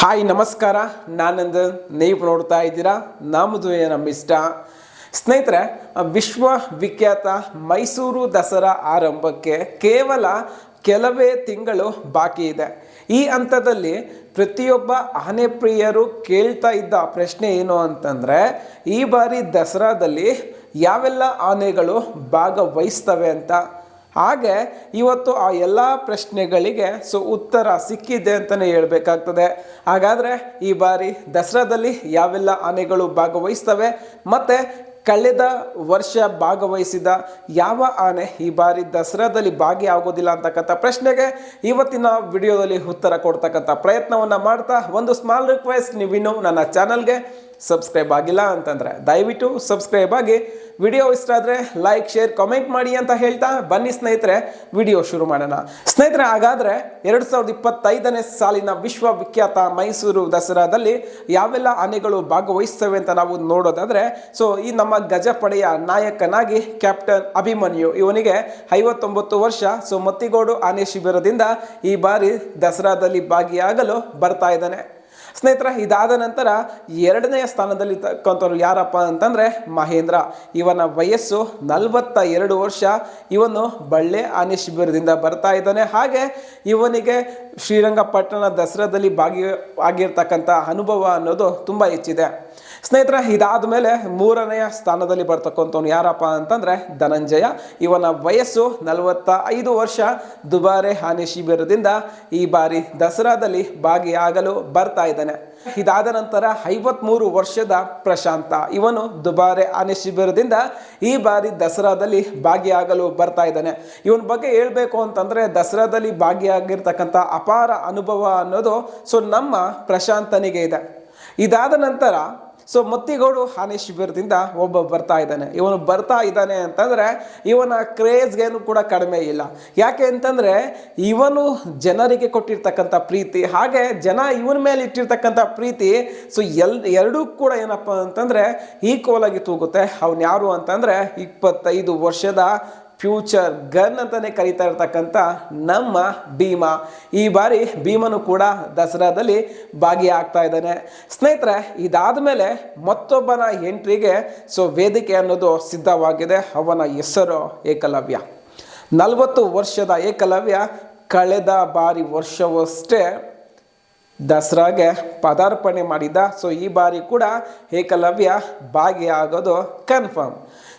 Hi, ನಮಸ್ಕಾರ. ನಾನಂದು ನೀವು ನೋಡ್ತಾ ಇದ್ದೀರಾ ನಮ್ಮದು ನಮ್ಮ ಇಷ್ಟ. ಸ್ನೇಹಿತರೆ ವಿಶ್ವ ವಿಖ್ಯಾತ ಮೈಸೂರು ದಸರಾ ಆರಂಭಕ್ಕೆ ಕೇವಲ ಕೆಲವೇ ತಿಂಗಳು ಬಾಕಿ ಇದೆ. ಈ ಹಂತದಲ್ಲಿ ಪ್ರತಿಯೊಬ್ಬ ಆನೆ ಪ್ರಿಯರು ಕೇಳ್ತಾ ಇದ್ದ ಪ್ರಶ್ನೆ ಏನು ಅಂತಂದರೆ, ಈ ಬಾರಿ ದಸರಾದಲ್ಲಿ ಯಾವೆಲ್ಲ ಆನೆಗಳು ಭಾಗವಹಿಸ್ತವೆ ಅಂತ. ಹಾಗೆ ಇವತ್ತು ಆ ಎಲ್ಲ ಪ್ರಶ್ನೆಗಳಿಗೆ ಸೊ ಉತ್ತರ ಸಿಕ್ಕಿದೆ ಅಂತಲೇ ಹೇಳಬೇಕಾಗ್ತದೆ. ಹಾಗಾದರೆ ಈ ಬಾರಿ ದಸರಾದಲ್ಲಿ ಯಾವೆಲ್ಲ ಆನೆಗಳು ಭಾಗವಹಿಸ್ತವೆ ಮತ್ತು ಕಳೆದ ವರ್ಷ ಭಾಗವಹಿಸಿದ ಯಾವ ಆನೆ ಈ ಬಾರಿ ದಸರಾದಲ್ಲಿ ಭಾಗಿಯಾಗೋದಿಲ್ಲ ಅಂತಕ್ಕಂಥ ಪ್ರಶ್ನೆಗೆ ಇವತ್ತಿನ ವಿಡಿಯೋದಲ್ಲಿ ಉತ್ತರ ಕೊಡ್ತಕ್ಕಂಥ ಪ್ರಯತ್ನವನ್ನು ಮಾಡ್ತಾ ಒಂದು ಸ್ಮಾಲ್ ರಿಕ್ವೆಸ್ಟ್ ನೀವಿನ್ನೂ ನನ್ನ ಚಾನಲ್ಗೆ ಸಬ್ಸ್ಕ್ರೈಬ್ ಆಗಿಲ್ಲ ಅಂತಂದರೆ ದಯವಿಟ್ಟು ಸಬ್ಸ್ಕ್ರೈಬ್ ಆಗಿ. ವಿಡಿಯೋ ಇಷ್ಟ ಆದರೆ ಲೈಕ್ ಶೇರ್ ಕಾಮೆಂಟ್ ಮಾಡಿ ಅಂತ ಹೇಳ್ತಾ ಬನ್ನಿ ಸ್ನೇಹಿತರೆ ವಿಡಿಯೋ ಶುರು ಮಾಡೋಣ. ಸ್ನೇಹಿತರೆ, ಹಾಗಾದರೆ ಎರಡು ಸಾವಿರದ ಇಪ್ಪತ್ತೈದನೇ ಸಾಲಿನ ವಿಶ್ವವಿಖ್ಯಾತ ಮೈಸೂರು ದಸರಾದಲ್ಲಿ ಯಾವೆಲ್ಲ ಆನೆಗಳು ಭಾಗವಹಿಸ್ತವೆ ಅಂತ ನಾವು ನೋಡೋದಾದರೆ ಸೊ ಈ ನಮ್ಮ ಗಜಪಡೆಯ ನಾಯಕನಾಗಿ ಕ್ಯಾಪ್ಟನ್ ಅಭಿಮನ್ಯು, ಇವನಿಗೆ ಐವತ್ತೊಂಬತ್ತು ವರ್ಷ. ಸೊ ಮತ್ತಿಗೋಡು ಆನೆ ಶಿಬಿರದಿಂದ ಈ ಬಾರಿ ದಸರಾದಲ್ಲಿ ಭಾಗಿಯಾಗಲು ಬರ್ತಾ ಇದ್ದಾನೆ. ಸ್ನೇಹಿತರ, ಇದಾದ ನಂತರ ಎರಡನೆಯ ಸ್ಥಾನದಲ್ಲಿ ತಕ್ಕಂಥವ್ರು ಯಾರಪ್ಪ ಅಂತಂದರೆ ಮಹೇಂದ್ರ. ಇವನ ವಯಸ್ಸು ನಲವತ್ತ ಎರಡು ವರ್ಷ. ಇವನು ಬಳ್ಳೆ ಆನೆ ಶಿಬಿರದಿಂದ ಬರ್ತಾ ಇದ್ದಾನೆ. ಹಾಗೆ ಇವನಿಗೆ ಶ್ರೀರಂಗಪಟ್ಟಣ ದಸರಾದಲ್ಲಿ ಭಾಗಿ ಆಗಿರ್ತಕ್ಕಂಥ ಅನುಭವ ಅನ್ನೋದು ತುಂಬ ಹೆಚ್ಚಿದೆ. ಸ್ನೇಹಿತರ, ಇದಾದ ಮೇಲೆ ಮೂರನೆಯ ಸ್ಥಾನದಲ್ಲಿ ಬರ್ತಕ್ಕಂಥವ್ನು ಯಾರಪ್ಪ ಅಂತಂದರೆ ಧನಂಜಯ. ಇವನ ವಯಸ್ಸು ನಲವತ್ತ ಐದು ವರ್ಷ. ದುಬಾರೆ ಆನೆ ಶಿಬಿರದಿಂದ ಈ ಬಾರಿ ದಸರಾದಲ್ಲಿ ಭಾಗಿಯಾಗಲು ಬರ್ತಾ ಇದ್ದಾನೆ. ಇದಾದ ನಂತರ ಐವತ್ಮೂರು ವರ್ಷದ ಪ್ರಶಾಂತ, ಇವನು ದುಬಾರೆ ಆನೆ ಶಿಬಿರದಿಂದ ಈ ಬಾರಿ ದಸರಾದಲ್ಲಿ ಭಾಗಿಯಾಗಲು ಬರ್ತಾ ಇದ್ದಾನೆ. ಇವನ ಬಗ್ಗೆ ಹೇಳಬೇಕು ಅಂತಂದ್ರೆ ದಸರಾದಲ್ಲಿ ಭಾಗಿಯಾಗಿರ್ತಕ್ಕಂಥ ಅಪಾರ ಅನುಭವ ಅನ್ನೋದು ಸೊ ನಮ್ಮ ಪ್ರಶಾಂತನಿಗೆ ಇದೆ. ಇದಾದ ನಂತರ ಸೊ ಮುತ್ತಿಗೌಡು ಆನೆ ಶಿಬಿರದಿಂದ ಒಬ್ಬ ಬರ್ತಾ ಇದ್ದಾನೆ. ಇವನು ಬರ್ತಾ ಇದ್ದಾನೆ ಅಂತಂದರೆ ಇವನ ಕ್ರೇಜ್ಗೇನು ಕೂಡ ಕಡಿಮೆ ಇಲ್ಲ. ಯಾಕೆ ಅಂತಂದರೆ ಇವನು ಜನರಿಗೆ ಕೊಟ್ಟಿರ್ತಕ್ಕಂಥ ಪ್ರೀತಿ, ಹಾಗೆ ಜನ ಇವನ ಮೇಲೆ ಇಟ್ಟಿರ್ತಕ್ಕಂಥ ಪ್ರೀತಿ ಸೊ ಎಲ್, ಎರಡೂ ಕೂಡ ಏನಪ್ಪ ಅಂತಂದರೆ ಈಕ್ವಲ್ ಆಗಿ ತೂಗುತ್ತೆ. ಅವನು ಯಾರು ಅಂತಂದರೆ ಇಪ್ಪತ್ತೈದು ವರ್ಷದ ಫ್ಯೂಚರ್ ಗನ್ ಅಂತಲೇ ಕರೀತಾ ಇರ್ತಕ್ಕಂಥ ನಮ್ಮ ಭೀಮ. ಈ ಬಾರಿ ಭೀಮನು ಕೂಡ ದಸರಾದಲ್ಲಿ ಭಾಗಿಯಾಗ್ತಾ ಇದ್ದಾನೆ. ಸ್ನೇಹಿತರೆ, ಇದಾದ ಮೇಲೆ ಮತ್ತೊಬ್ಬನ ಎಂಟ್ರಿಗೆ ಸೊ ವೇದಿಕೆ ಅನ್ನೋದು ಸಿದ್ಧವಾಗಿದೆ. ಅವನ ಹೆಸರು ಏಕಲವ್ಯ. ನಲವತ್ತು ವರ್ಷದ ಏಕಲವ್ಯ ಕಳೆದ ಬಾರಿ ವರ್ಷವಷ್ಟೇ ದಸರಾಗೆ ಪದಾರ್ಪಣೆ ಮಾಡಿದ ಸೊ ಈ ಬಾರಿ ಕೂಡ ಏಕಲವ್ಯ ಭಾಗಿಯಾಗೋದು ಕನ್ಫರ್ಮ್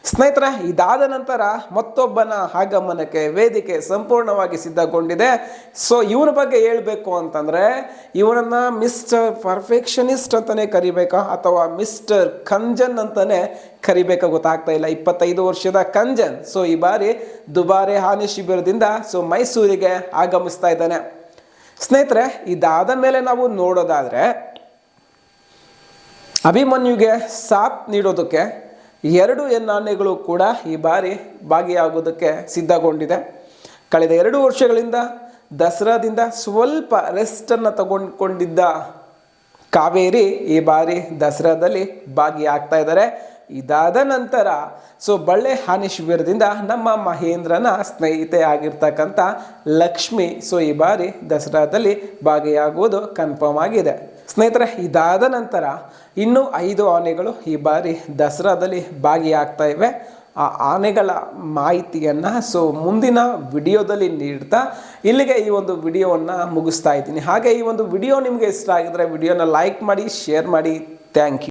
ಸ್ನೇಹಿತರೆ, ಇದಾದ ನಂತರ ಮತ್ತೊಬ್ಬನ ಆಗಮನಕ್ಕೆ ವೇದಿಕೆ ಸಂಪೂರ್ಣವಾಗಿ ಸಿದ್ಧಗೊಂಡಿದೆ. ಸೊ ಇವನ ಬಗ್ಗೆ ಹೇಳಬೇಕು ಅಂತಂದರೆ, ಇವನನ್ನು ಮಿಸ್ಟರ್ ಪರ್ಫೆಕ್ಷನಿಸ್ಟ್ ಅಂತಲೇ ಕರಿಬೇಕಾ, ಅಥವಾ ಮಿಸ್ಟರ್ ಕಂಜನ್ ಅಂತಲೇ ಕರಿಬೇಕಾ ಗೊತ್ತಾಗ್ತಾ ಇಲ್ಲ. ಇಪ್ಪತ್ತೈದು ವರ್ಷದ ಕಂಜನ್. ಸೊ ಈ ಬಾರಿ ದುಬಾರಿ ಹಾನಿ ಶಿಬಿರದಿಂದ ಸೊ ಮೈಸೂರಿಗೆ ಆಗಮಿಸ್ತಾ ಇದ್ದಾನೆ. ಸ್ನೇಹಿತರೆ, ಇದಾದ ಮೇಲೆ ನಾವು ನೋಡೋದಾದರೆ, ಅಭಿಮನ್ಯುಗೆ ಸಾಥ್ ನೀಡೋದಕ್ಕೆ ಎರಡು ಎನ್ನಾನೆಗಳು ಕೂಡ ಈ ಬಾರಿ ಭಾಗಿಯಾಗೋದಕ್ಕೆ ಸಿದ್ಧಗೊಂಡಿದೆ. ಕಳೆದ ಎರಡು ವರ್ಷಗಳಿಂದ ದಸರಾದಿಂದ ಸ್ವಲ್ಪ ರೆಸ್ಟನ್ನು ತಗೊಂಡ್ಕೊಂಡಿದ್ದ ಕಾವೇರಿ ಈ ಬಾರಿ ದಸರಾದಲ್ಲಿ ಭಾಗಿಯಾಗ್ತಾ ಇದ್ದಾರೆ. ಇದಾದ ನಂತರ, ಸೊ ಬಳ್ಳೆ ಹಾನಿ ಶಿಬಿರದಿಂದ ನಮ್ಮ ಮಹೇಂದ್ರನ ಸ್ನೇಹಿತೆ ಆಗಿರ್ತಕ್ಕಂಥ ಲಕ್ಷ್ಮಿ, ಸೊ ಈ ಬಾರಿ ದಸರಾದಲ್ಲಿ ಭಾಗಿಯಾಗುವುದು ಕನ್ಫರ್ಮ್ ಆಗಿದೆ. ಸ್ನೇಹಿತರೆ, ಇದಾದ ನಂತರ ಇನ್ನೂ ಐದು ಆನೆಗಳು ಈ ಬಾರಿ ದಸರಾದಲ್ಲಿ ಭಾಗಿಯಾಗ್ತಾ ಇವೆ. ಆ ಆನೆಗಳ ಮಾಹಿತಿಯನ್ನು, ಸೊ ಮುಂದಿನ ವಿಡಿಯೋದಲ್ಲಿ ನೀಡ್ತಾ ಇಲ್ಲಿಗೆ ಈ ಒಂದು ವಿಡಿಯೋವನ್ನು ಮುಗಿಸ್ತಾ ಇದ್ದೀನಿ. ಹಾಗೆ ಈ ಒಂದು ವಿಡಿಯೋ ನಿಮಗೆ ಇಷ್ಟ ಆಗಿದ್ರೆ ವಿಡಿಯೋನ ಲೈಕ್ ಮಾಡಿ ಶೇರ್ ಮಾಡಿ. Thank you